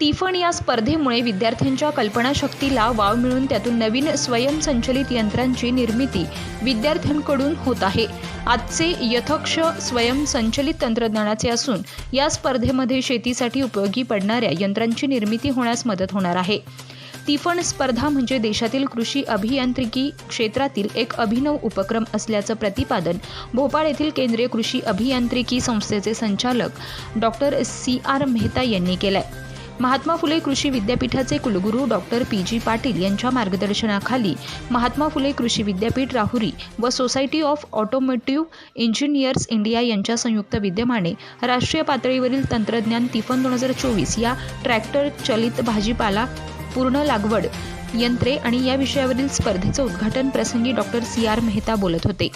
तिफण या स्पर्धेमुळे विद्यार्थ्यांच्या कल्पनाशक्तीला वाव मिळून त्यातून नवीन स्वयंसंचलित यंत्रांची निर्मिती विद्यार्थ्यांकडून होत आहे. आजचे यथक्ष स्वयंसंचलित तंत्रज्ञानाचे असून या स्पर्धेमध्ये शेतीसाठी उपयोगी पडणाऱ्या यंत्रांची निर्मिती होण्यास मदत होणार आहे. तिफण स्पर्धा म्हणजे देशातील कृषी अभियांत्रिकी क्षेत्रातील एक अभिनव उपक्रम असल्याचं प्रतिपादन भोपाळ येथील केंद्रीय कृषी अभियांत्रिकी संस्थेचे संचालक डॉक्टर सी आर मेहता यांनी केलं आहे महात्मा फुले कृषी विद्यापीठाचे कुलगुरू डॉक्टर पी जी पाटील यांच्या मार्गदर्शनाखाली महात्मा फुले कृषी विद्यापीठ राहुरी व society of automotive engineers India यांच्या संयुक्त विद्यमाने राष्ट्रीय पातळीवरील तंत्रज्ञान तिफन दोन हजार चोवीस या ट्रॅक्टर चलित भाजीपाला पूर्ण लागवड यंत्रे आणि या विषयावरील स्पर्धेचं उद्घाटन प्रसंगी डॉक्टर सी आर मेहता बोलत होते.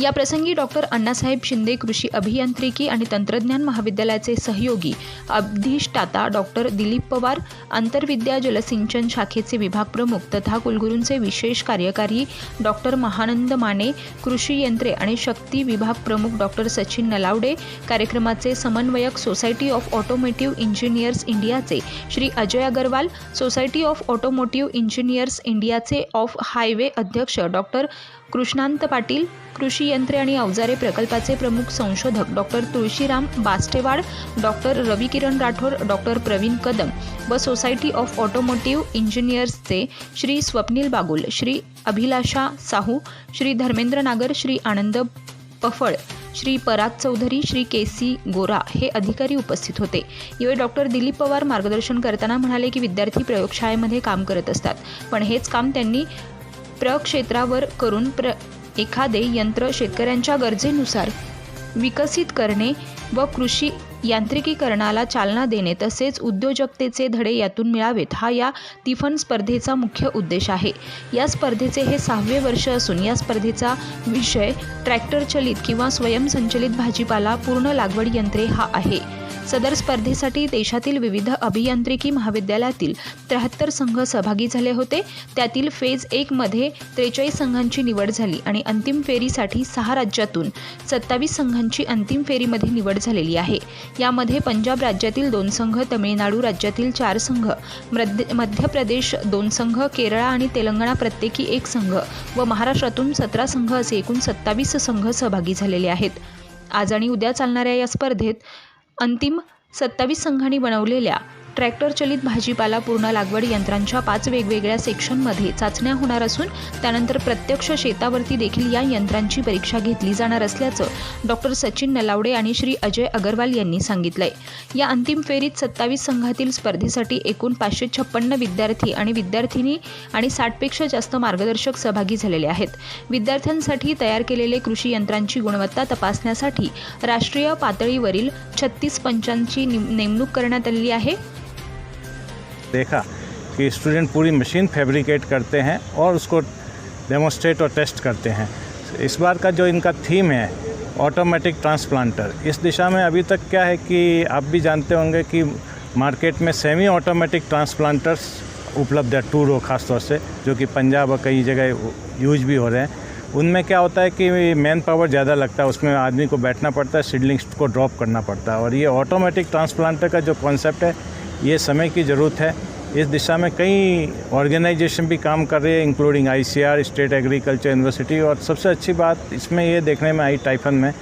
या प्रसंगी डॉक्टर अण्णासाहेब शिंदे कृषी अभियांत्रिकी आणि तंत्रज्ञान महाविद्यालयाचे सहयोगी अधिष्ठाता डॉक्टर दिलीप पवार आंतरविद्या जलसिंचन शाखेचे विभाग प्रमुख तथा कुलगुरूंचे विशेष कार्यकारी डॉक्टर महानंद माने कृषी यंत्रे आणि शक्ती विभाग प्रमुख डॉक्टर सचिन नलावडे कार्यक्रमाचे समन्वयक सोसायटी ऑफ ऑटोमोटिव्ह इंजिनियर्स इंडियाचे Shri Ajay Agarwal society of automotive engineers इंडियाचे ऑफ हायवे अध्यक्ष डॉक्टर कृष्णांत पाटील कृषी यंत्रे आणि अवजारे प्रकल्पाचे प्रमुख संशोधक doctor Tulshiram Bastewad doctor Ravikiran Rathod doctor Pravin Kadam व सोसायटी ऑफ ऑटोमोटिव्ह इंजिनियर्सचे श्री स्वप्नील बागुल श्री अभिलाषा साहू श्री धर्मेंद्र नागर श्री आनंद पफळ श्री पराग चौधरी श्री के सी गोरा हे अधिकारी उपस्थित होते. यावेळी डॉक्टर दिलीप पवार मार्गदर्शन करताना म्हणाले की विद्यार्थी प्रयोगशाळेमध्ये काम करत असतात पण हेच काम त्यांनी प्रक्षेत्रावर करून प्र एखादे यंत्र शेतकऱ्यांच्या गरजेनुसार विकसित करणे व कृषी यांत्रिकीकरणाला चालना देणे तसेच उद्योजकतेचे धडे यातून मिळावेत हा या तिफन स्पर्धेचा मुख्य उद्देश आहे. या स्पर्धेचे हे सहावे वर्ष असून या स्पर्धेचा विषय ट्रॅक्टर चलित किंवा स्वयंसंचलित भाजीपाला पूर्ण लागवड यंत्रे हा आहे. सदर स्पर्धेसाठी देशातील विविध अभियांत्रिकी महाविद्यालयातील त्र्याहत्तर संघ सहभागी झाले होते. त्यातील फेज एकमध्ये त्रेचाळीस संघांची निवड झाली आणि अंतिम फेरीसाठी सहा राज्यातून सत्तावीस संघांची अंतिम फेरीमध्ये निवड झालेली आहे. यामध्ये पंजाब राज्यातील दोन संघ तमिळनाडू राज्यातील चार संघ मध्य मध्य प्रदेश दोन संघ केरळ आणि तेलंगणा प्रत्येकी एक संघ व महाराष्ट्रातून सतरा संघ असे एकूण सत्तावीस संघ सहभागी झालेले आहेत. आज आणि उद्या चालणाऱ्या या स्पर्धेत अंतिम सत्तावीस संघांनी बनवलेल्या ट्रॅक्टर चलित भाजीपाला पूर्ण लागवड यंत्रांच्या पाच वेगवेगळ्या सेक्शनमध्ये चाचण्या होणार असून त्यानंतर प्रत्यक्ष शेतावरती देखील या यंत्रांची परीक्षा घेतली जाणार असल्याचं डॉक्टर सचिन नलावडे आणि श्री अजय अगरवाल यांनी सांगितलंय. या अंतिम फेरीत सत्तावीस संघातील स्पर्धेसाठी एकूण पाचशे छप्पन्न विद्यार्थी आणि विद्यार्थिनी आणि साठपेक्षा जास्त मार्गदर्शक सहभागी झालेले आहेत. विद्यार्थ्यांसाठी तयार केलेले कृषी यंत्रांची गुणवत्ता तपासण्यासाठी राष्ट्रीय पातळीवरील छत्तीस पंचांची निम- नेमणूक करण्यात आलेली आहे. देखा कि स्टूडेंट पूरी मशीन फैब्रिकेट करते हैं और उसको डेमोस्ट्रेट और टेस्ट करते हैं। इस बार का जो इनका थीम है ऑटोमेटिक ट्रांसप्लांटर इस दिशा में अभी तक क्या है कि आप भी जानते होंगे कि मार्केट में सेमी ऑटोमेटिक ट्रांसप्लांटर्स उपलब्ध है टूरो खास तौर से, जो कि पंजाब और कई जगह यूज़ भी हो रहे हैं। उनमें क्या होता है कि मैन पावर ज़्यादा लगता है, उसमें आदमी को बैठना पड़ता है सीडलिंग्स को ड्रॉप करना पड़ता है और ये ऑटोमेटिक ट्रांसप्लांटर का जो कॉन्सेप्ट है ये समय की ज़रूरत है। इस दिशा में कई ऑर्गेनाइजेशन भी काम कर रही है including ICR state agriculture university और सबसे अच्छी बात इसमें ये देखने में आई टाइफन में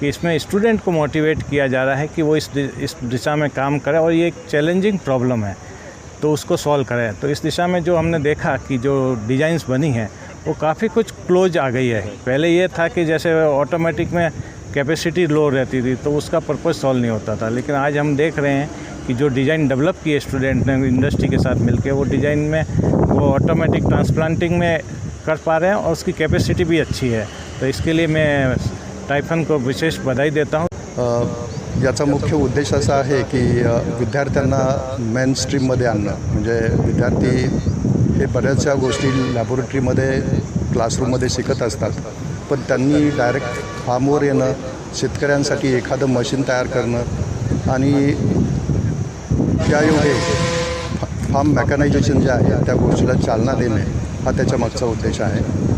कि इसमें स्टूडेंट को मोटिवेट किया जा रहा है कि वो इस इस दिशा में काम करें और ये एक चैलेंजिंग प्रॉब्लम है तो उसको सॉल्व करें। तो इस दिशा में जो हमने देखा कि जो डिज़ाइंस बनी हैं, वो काफ़ी कुछ क्लोज आ गई है। पहले ये था कि जैसे ऑटोमेटिक में कैपेसिटी लो रहती थी तो उसका पर्पज़ सॉल्व नहीं होता था, लेकिन आज हम देख रहे हैं कि जो डिज़ाइन डेवलप किए स्टूडेंट ने इंडस्ट्री के साथ मिलकर वो डिज़ाइन में वो ऑटोमेटिक ट्रांसप्लांटिंग में कर पा रहे हैं और उसकी कैपेसिटी भी अच्छी है। तो इसके लिए मैं टाइफन को विशेष बधाई देता हूँ। याचा मुख्य उद्देश असा आहे की विद्यार्थ्यांना मेन स्ट्रीममध्ये आणणं. म्हणजे विद्यार्थी हे बऱ्याचशा गोष्टी लॅबोरेटरीमध्ये क्लासरूममध्ये शिकत असतात. पण त्यांनी डायरेक्ट फार्मवर येणं शेतकऱ्यांसाठी एखादं मशीन तयार करणं आणि त्यायोगे फार्म मेकॅनायझेशन जे आहे त्या गोष्टीला चालना देणे हा त्याच्या मागचा उद्देश आहे.